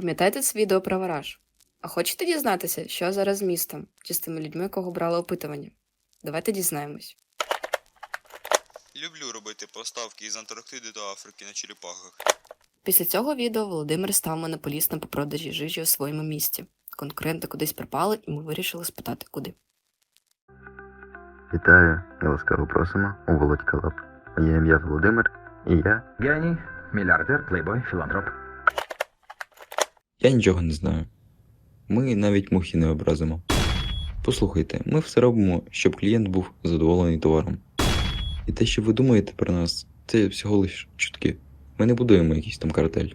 Пам'ятаєте це відео про вараж? А хочете дізнатися, що зараз з містом чи з тими людьми, кого брали опитування? Давайте дізнаємось. Люблю робити поставки із Антарктиди до Африки на черепахах. Після цього відео Володимир став монополістом по продажі жижі у своєму місті. Конкуренти кудись пропали, і ми вирішили спитати, куди. Вітаю і ласкаво просимо у Володька Лаб. Моє ім'я Володимир, і я Геній, мільярдер, плейбой, філантроп. Я нічого не знаю. Ми навіть мухи не образимо. Послухайте, ми все робимо, щоб клієнт був задоволений товаром. І те, що ви думаєте про нас, це всього лиш чутки. Ми не будуємо якийсь там картель.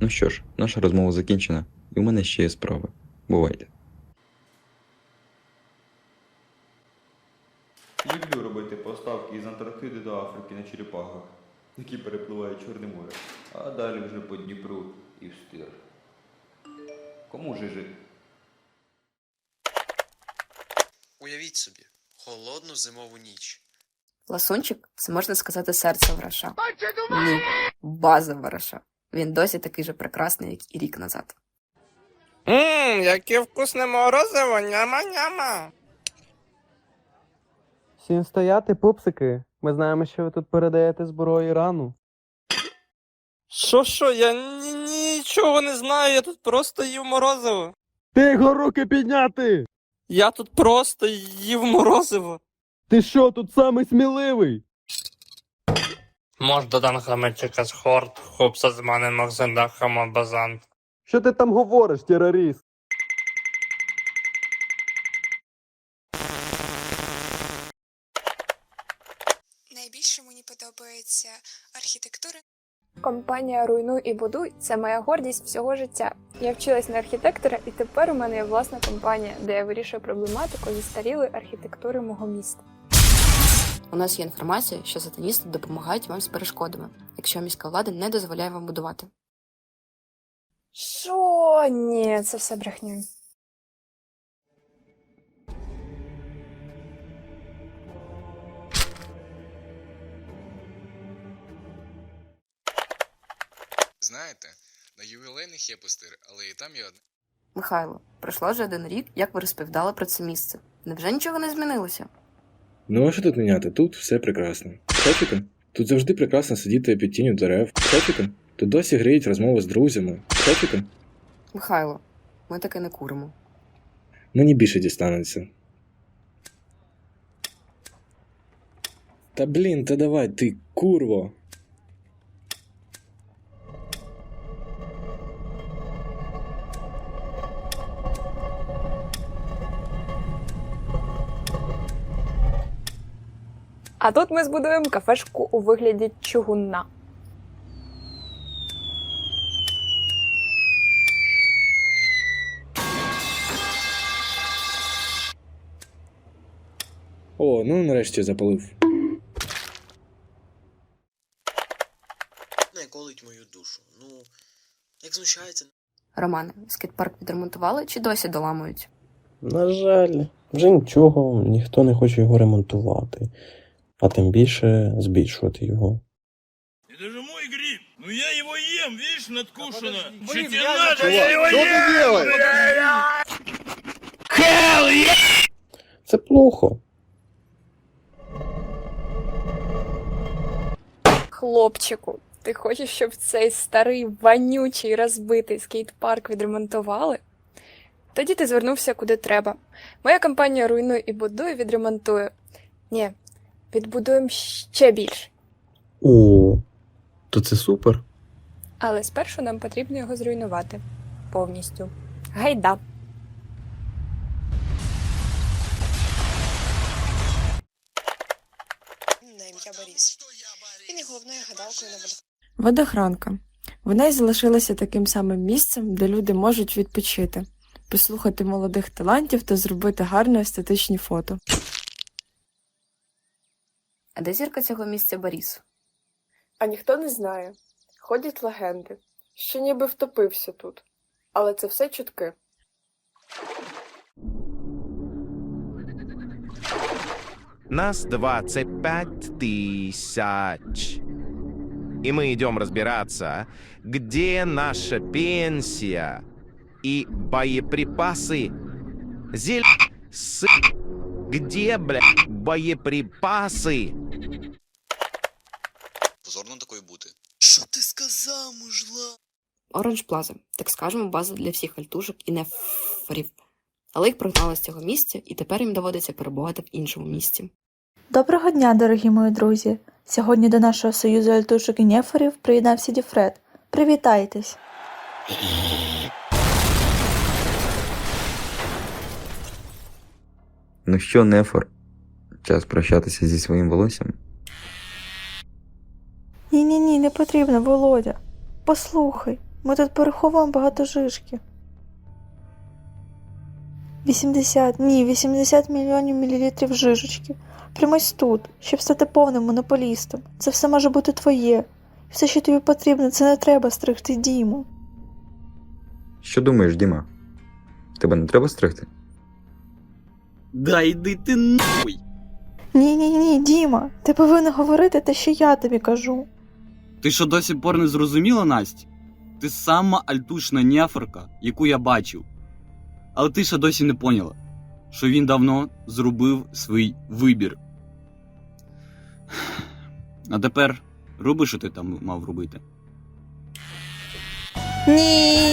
Ну що ж, наша розмова закінчена, і у мене ще є справи. Бувайте. Люблю робити поставки із Антарктиди до Африки на черепахах, які перепливають Чорне море, а далі вже по Дніпру і в стир. Кому жижи? Уявіть собі, холодну зимову ніч. Ласунчик це можна сказати серце вараша. Ні, база вараша. Він досі такий же прекрасний, як і рік назад. Ммм, яке вкусне морозиво, няма-няма. Всім стояти, пупсики. Ми знаємо, що ви тут передаєте зброю Ірану. Що, що, я ні- нічого не знаю, я тут просто їв морозиво. Ти його руки підняти! Я тут просто їв морозиво. Ти що, тут самий сміливий? Мож додан хаметчика з хорт, хопса з мене Максенда Хамабазан. Що ти там говориш, терорист? Найбільше мені подобається архітектура. Компанія Руйнуй і будуй це моя гордість всього життя. Я вчилась на архітектора, і тепер у мене є власна компанія, де я вирішую проблематику застарілої архітектури мого міста. У нас є інформація, що сатаністи допомагають вам з перешкодами, якщо міська влада не дозволяє вам будувати. Що? Ні, це все брехня. Знаєте, на ювілейних є пустир, але і там є одне. Михайло, пройшло вже один рік, як ви розповідали про це місце. Невже нічого не змінилося? Ну а що тут міняти? Тут все прекрасно. Хочете? Тут завжди прекрасно сидіти під тінню дерев. Хочете? Тут досі гріють розмови з друзями. Хочете? Михайло, ми таки не куримо. Мені більше дістанеться. Та блін, та давай, ти курво. А тут ми збудуємо кафешку у вигляді чугунна. О, ну нарешті запалив. Не колить мою душу. Ну, як знущається. Романе, скейт-парк відремонтували чи досі доламують? На жаль, вже нічого, ніхто не хоче його ремонтувати, а тим більше збільшувати його. Это же мой гриб. Ну я его ем, видишь, надкушено. Блин, тебе надо? Я что ты ем! делаешь? Hell yeah! Це плохо. Хлопчику, ти хочеш, щоб цей старий вонючий розбитий скейт-парк відремонтували? Тоді ти звернувся куди треба. Моя компанія руйнує і будує, відремонтує. Ні, відбудуємо ще більше. О, то це супер. Але спершу нам потрібно його зруйнувати повністю. Гайда! На ім'я Борис. Він є головною гадалкою на водохрещі. Водохранка. Вона й залишилася таким самим місцем, де люди можуть відпочити, послухати молодих талантів та зробити гарні естетичні фото. А де зірка цього місця Боріс? А ніхто не знає. Ходять легенди, що ніби втопився тут. Але це все чутки. Нас 25 тисяч. И мы идем разбираться, где наша пенсия и боеприпасы. Зель... С... Где, блядь, боеприпасы? Позорно такою бути. Що ти сказав, мужла? Оранж Плаза, так скажемо, база для всіх альтушок і нефрів. Але їх прогнали з цього місця, і тепер їм доводиться перебувати в іншому місці. Доброго дня, дорогі мої друзі! Сьогодні до нашого союзу альтушок і нефорів приєднався Діфред. Привітайтесь! Ну що, Нефор? Час прощатися зі своїм волоссям? Ні, ні, ні, не потрібно, Володя. Послухай, ми тут переховуємо багато жишки. 80, ні, 80 мільйонів мілілітрів жижечки. Прямо ось тут, щоб стати повним монополістом. Це все може бути твоє. Все, що тобі потрібно, це не треба стригти Діму. Що думаєш, Діма? Тебе не треба стригти? Да йди ти нахуй! Ні, ні, ні, Діма, ти повинен говорити те, що я тобі кажу. Ти що досі пор не зрозуміла, Настя? Ти сама альтушна нефорка, яку я бачив. Але ти ще досі не поняла, що він давно зробив свій вибір. А тепер роби, що ти там мав робити. Ні.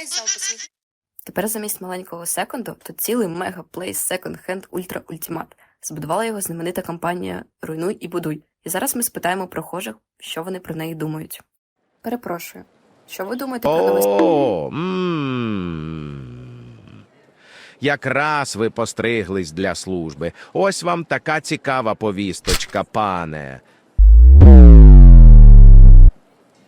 Весь зал посміх. Тепер замість маленького секунду тут цілий мега плейс секонд хенд ультра ультимат. Збудувала його знаменита компанія Руйнуй і будуй. І зараз ми спитаємо прохожих, що вони про неї думають. Перепрошую, що ви думаєте про новий Якраз ви постриглись для служби. Ось вам така цікава повісточка, пане.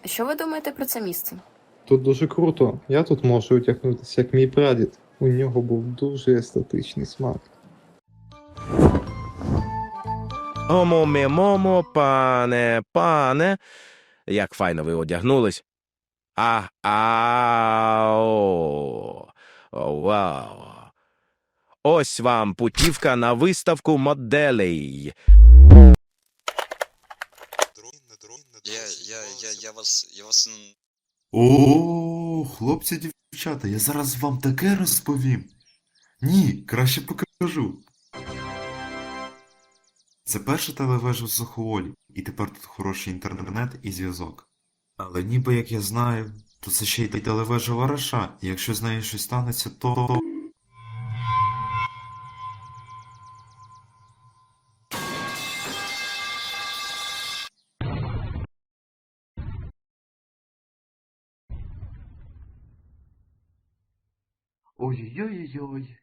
Що ви думаєте про це місце? Тут дуже круто. Я тут можу одягнутися як мій прадід. У нього був дуже естетичний смак. Омо момо, пане, пане. Як файно ви одягнулись. А, а, о, о, вау. Ось вам путівка на виставку моделей. Я, я, я, я вас, я вас... О, хлопці, дівчата, я зараз вам таке розповім. Ні, краще покажу. Це перша телевежа в Суховолі, і тепер тут хороший інтернет і зв'язок. Але ніби як я знаю, то це ще й телевежа Вараша, і якщо з нею щось станеться, то. Ой-ой-ой-ой.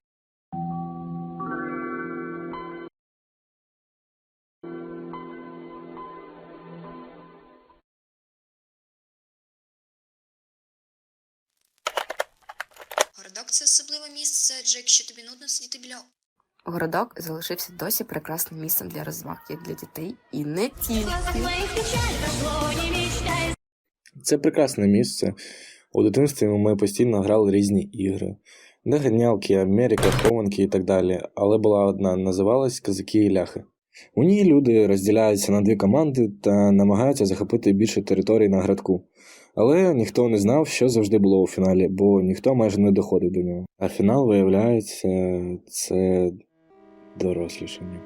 Городок це особливе місце, адже якщо тобі нудно сидіти біля Городок залишився досі прекрасним місцем для розваг як для дітей і не тільки. Це прекрасне місце. У дитинстві ми постійно грали різні ігри. Неганялки, Америка, хованки і так далі. Але була одна, називалась Казаки і ляхи. У ній люди розділяються на дві команди та намагаються захопити більше територій на градку. Але ніхто не знав, що завжди було у фіналі, бо ніхто майже не доходив до нього. А фінал, виявляється, це дорослішання.